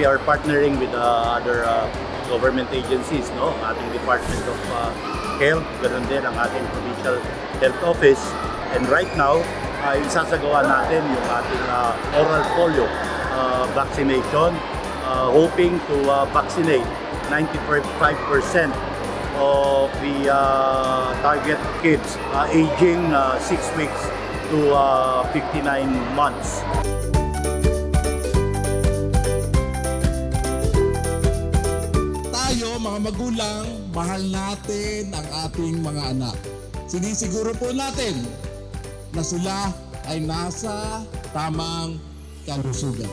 we are partnering with uh, other uh, government agencies, no? Ang ating Department of uh, Health, ganun din ang ating Provincial Health Office. And right now, uh, isasagawa natin yung ating uh, oral polio uh, vaccination, uh, hoping to uh, vaccinate 95% of the uh, target kids uh, aging uh, 6 weeks to uh, 59 months. Magulang, mahal natin ang ating mga anak. Sinisiguro po natin na sila ay nasa tamang kalusugan.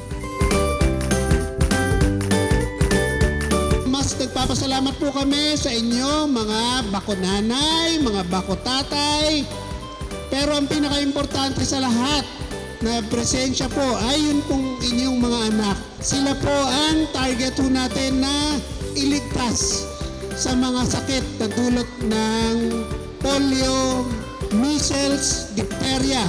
Mas nagpapasalamat po kami sa inyo, mga bakunanay, mga bakotatay. Pero ang pinaka-importante sa lahat na presensya po ay yun pong inyong mga anak. Sila po ang target po natin na iligtas sa mga sakit na dulot ng polio, measles, diphtheria.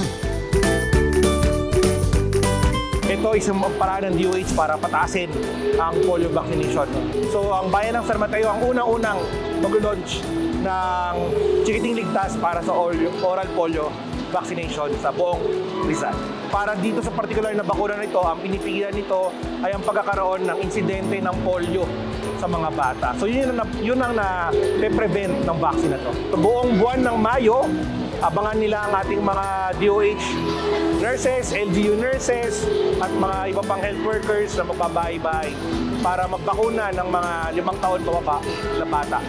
Ito isang paraan ng DOH para pataasin ang polio vaccination. So ang bayan ng San Mateo ang unang-unang mag-launch ng Chikiting Ligtas para sa oral polio vaccination sa buong Rizal. Para dito sa particular na bakuna nito, ang pinipigilan nito ay ang pagkakaroon ng insidente ng polio sa mga bata. So yun ang, yun ang na-prevent ng vaccine na to. So, buong buwan ng Mayo, abangan nila ang ating mga DOH nurses, LGU nurses, at mga iba pang health workers na magbabahay-bahay para magbakuna ng mga limang taon pababa na bata.